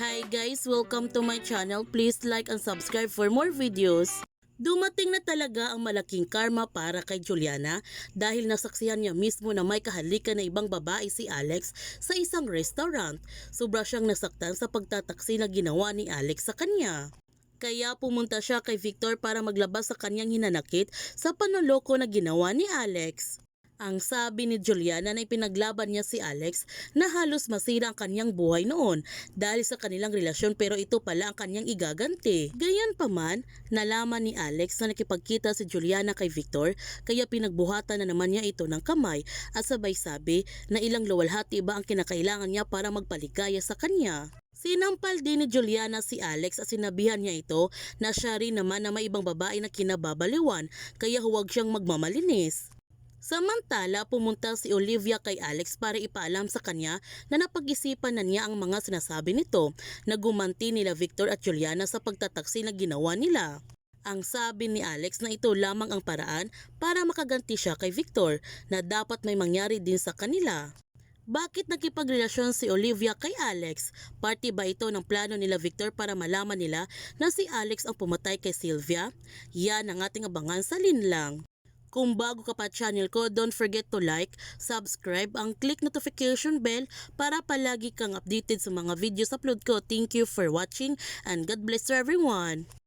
Hi guys, welcome to my channel. Please like and subscribe for more videos. Dumating na talaga ang malaking karma para kay Juliana dahil nasaksihan niya mismo na may kahalikan na ibang babae si Alex sa isang restaurant. Sobra siyang nasaktan sa pagtataksi na ginawa ni Alex sa kanya. Kaya pumunta siya kay Victor para maglabas sa kanyang hinanakit sa panuloko na ginawa ni Alex. Ang sabi ni Juliana na ipinaglaban niya si Alex na halos masira ang kanyang buhay noon dahil sa kanilang relasyon pero ito pala ang kanyang igaganti. Gayon pa man, nalaman ni Alex na nakipagkita si Juliana kay Victor kaya pinagbuhatan na naman niya ito ng kamay at sabay sabi na ilang luwalhati ba ang kinakailangan niya para magpaligaya sa kanya. Sinampal din ni Juliana si Alex at sinabihan niya ito na siya rin naman na may ibang babae na kinababaliwan kaya huwag siyang magmamalinis. Samantala, pumunta si Olivia kay Alex para ipaalam sa kanya na napag-isipan na niya ang mga sinasabi nito na gumanti nila Victor at Juliana sa pagtataksi na ginawa nila. Ang sabi ni Alex na ito lamang ang paraan para makaganti siya kay Victor na dapat may mangyari din sa kanila. Bakit nakipagrelasyon si Olivia kay Alex? Party ba ito ng plano nila Victor para malaman nila na si Alex ang pumatay kay Sylvia? Yan ang ating abangan sa linlang. Kung bago ka pa channel ko, don't forget to like, subscribe, ang click notification bell para palagi kang updated sa mga videos upload ko. Thank you for watching and God bless everyone.